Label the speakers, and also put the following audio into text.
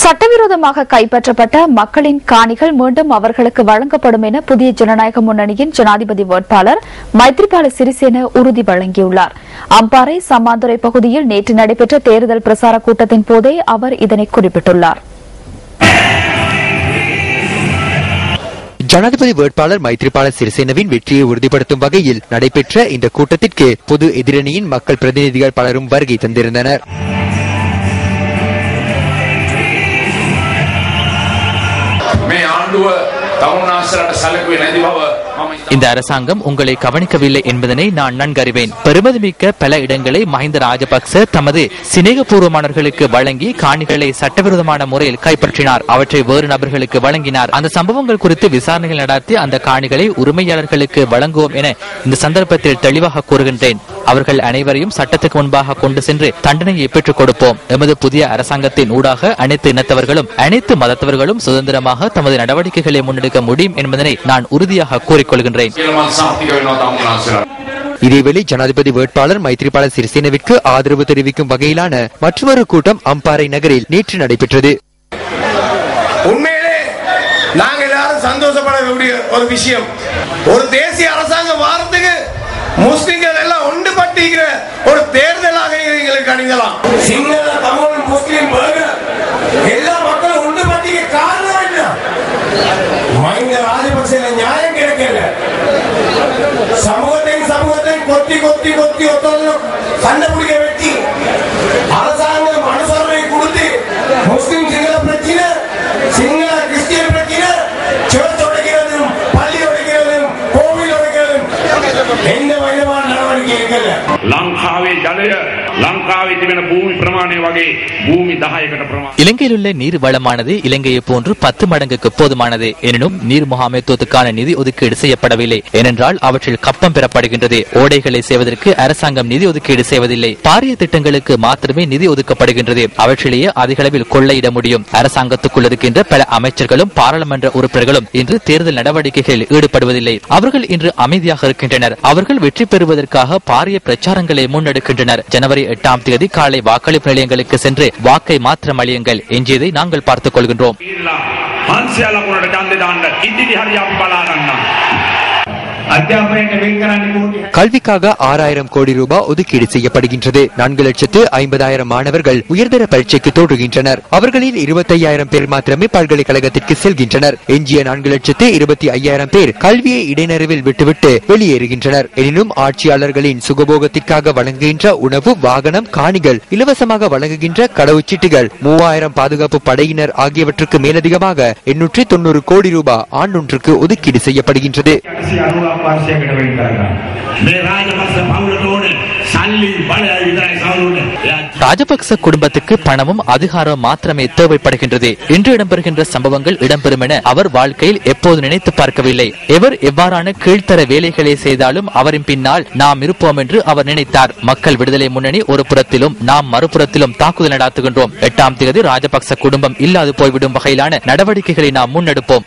Speaker 1: சட்டவிரோதமாக கைப்பற்றப்பட்ட மக்களின் காணிகள் மீண்டும் அவர்களுக்கு வழங்கப்படும் என புதிய ஜனநாயக முன்னணியின் ஜனாதிபதி வேட்பாளர் மைத்ரிபால சிறிசேன உறுதி வழங்கியுள்ளார். அம்பாறை சம்மாந்துறை பகுதியில் நேற்று நடைபெற்ற தேர்தல் பிரசார கூட்டத்தின் போதே அவர் இதனை குறிப்பிட்டுள்ளார்.
Speaker 2: ஜனாதிபதி வேட்பாளர் மைத்ரிபால சிறிசேனவின் வெற்றியை உறுதிப்படுத்தும் வகையில் நடைபெற்ற இந்த கூட்டத்திற்கு பொது எதிரணியின் மக்கள் பிரதிநிதிகள் பலரும் வருகை தந்திருந்தனர்.
Speaker 3: ආණ්ඩුව තමුන්නාසලට සැලකුවේ නැති බව මම
Speaker 4: இந்த அரசாங்கம் உங்களை கவனிக்கவில்லை என்பதனை நான் நன்கறிவேன். பெருமதிமிக்க பல இடங்களை மஹிந்த ராஜபக்ச தமது சிநேகபூர்வமானவர்களுக்கு வழங்கி காணிகளை சட்டவிரோதமான முறையில் கைப்பற்றினார். அவற்றை வேறு நபர்களுக்கு வழங்கினார். அந்த சம்பவங்கள் குறித்து விசாரணைகள் நடத்தி அந்த காணிகளை உரிமையாளர்களுக்கு வழங்குவோம் என இந்த சந்தர்ப்பத்தில் தெளிவாக கூறுகின்றேன். அவர்கள் அனைவரையும் சட்டத்துக்கு முன்பாக கொண்டு சென்று தண்டனையை பெற்றுக் கொடுப்போம். எமது புதிய அரசாங்கத்தின் ஊடாக அனைத்து இனத்தவர்களும் அனைத்து மதத்தவர்களும் சுதந்திரமாக தமது நடவடிக்கைகளை முன்னெடுக்க முடியும் என்பதனை நான் உறுதியாக
Speaker 3: கூறி கோரிக்கொள்கின்றேன்
Speaker 2: இதேவேளை ஜனாதிபதி வேட்பாளர் மைத்ரிபால சிறிசேனவிற்கு ஆதரவு தெரிவிக்கும் வகையிலான மற்றொரு கூட்டம் அம்பாறை நகரில் நேற்று நடைபெற்றது.
Speaker 5: உண்மையிலே நாங்கள் எல்லாரும் சந்தோஷப்படக்கூடிய ஒரு விஷயம். ஒரு தேசிய அரசாங்கம் வாரத்துக்கு முஸ்லிம்கள் எல்லாம் ஒன்றுபட்டிருக்கிற ஒரு தேர்தலாக எங்களுக்கு அணிந்தலாம் சிங்கள நியாயம் கிடைக்கல சமூகத்தையும் சமூகத்தையும் கொத்தி கொத்தி கொத்தி ஒத்தொன்னும் சண்டை பிடிக்க வெட்டி அரசாங்கம் அனுசரணை கொடுத்து முஸ்லிம் சிங்கள பிரச்சனை சிங்கள கிறிஸ்டியன் பிரச்சனை சேர்ச் உடைக்கிறதும் பள்ளி உடைக்கிறதும் கோவில் உடைக்கிறதும் எந்த நடவடிக்கை இருக்கல
Speaker 6: ලංකාවේ ජලය ලංකාවේ තිබෙන භූමි ප්‍රමාණය වගේ භූමි 10කට ප්‍රමාණය
Speaker 4: இலங்கையில் உள்ள நீர் வளமானது இலங்கையை போன்று பத்து மடங்குக்கு போதுமானது எனினும் நீர் முகாமைத்துவத்துக்கான நிதி ஒதுக்கீடு செய்யப்படவில்லை ஏனென்றால் அவற்றில் கப்பம் பெறப்படுகின்றது ஓடைகளை செய்வதற்கு அரசாங்கம் நிதி ஒதுக்கீடு செய்வதில்லை பாரிய திட்டங்களுக்கு மாத்திரமே நிதி ஒதுக்கப்படுகின்றது அவற்றிலேயே அதிக அளவில் கொள்ளையிட முடியும் அரசாங்கத்துக்குள் இருக்கின்ற பல அமைச்சர்களும் பாராளுமன்ற உறுப்பினர்களும் இன்று தேர்தல் நடவடிக்கைகளில் ஈடுபடுவதில்லை அவர்கள் இன்று அமைதியாக இருக்கின்றனர் அவர்கள் வெற்றி பெறுவதற்காக பாரிய பிரச்சாரங்களை முன்னெடுக்கின்றனர். ஜனவரி எட்டாம் தேதி காலை வாக்களிப்பு நிலையங்களுக்கு சென்று வாக்கை மாத்திரம் அளியுங்கள் எஞ்சியதை நாங்கள் பார்த்துக் கொள்கின்றோம்.
Speaker 2: கல்விக்காக ஆறாயிரம் கோடி ரூபாய் ஒதுக்கீடு செய்யப்படுகின்றது. நான்கு லட்சத்து ஐம்பதாயிரம் மாணவர்கள் உயர்தர பரீட்சைக்கு தோற்றுகின்றனர். அவர்களில் இருபத்தையாயிரம் பேர் மாத்திரமே பல்கலைக்கழகத்திற்கு செல்கின்றனர். எஞ்சிய நான்கு லட்சத்து இருபத்தி ஐயாயிரம் பேர் கல்வியை இடைநிறுவில் விட்டுவிட்டு வெளியேறுகின்றனர். எனினும் ஆட்சியாளர்களின் சுகபோகத்திற்காக வழங்குகின்ற உணவு வாகனம் காணிகள் இலவசமாக வழங்குகின்ற கடவுச்சீட்டுகள் மூவாயிரம் பாதுகாப்பு படையினர் ஆகியவற்றுக்கு மேலதிகமாக எண்ணூற்றி தொண்ணூறு கோடி ரூபாய் ஆண்டொன்றுக்கு ஒதுக்கீடு செய்யப்படுகின்றது.
Speaker 6: ವರ್ಷಗಳ ಬಳಿಕ ರಾಜಪಕ್ಷ
Speaker 4: ராஜபக்ச குடும்பத்துக்கு பணமும் அதிகாரம் மாத்திரமே தேவைப்படுகின்றது. இன்று இடம்பெறுகின்ற சம்பவங்கள் இடம்பெறும் என அவர் வாழ்க்கையில் எப்போது நினைத்து பார்க்கவில்லை. எவர் எவ்வாறான கீழ்த்தர வேலைகளை செய்தாலும் அவரின் பின்னால் நாம் இருப்போம் என்று அவர் நினைத்தார். மக்கள் விடுதலை முன்னணி ஒரு புறத்திலும் நாம் மறுபுறத்திலும் தாக்குதல் நடாத்துகின்றோம். எட்டாம் தேதி ராஜபக்ச குடும்பம் இல்லாது போய்விடும் வகையிலான நடவடிக்கைகளை நாம் முன்னெடுப்போம்.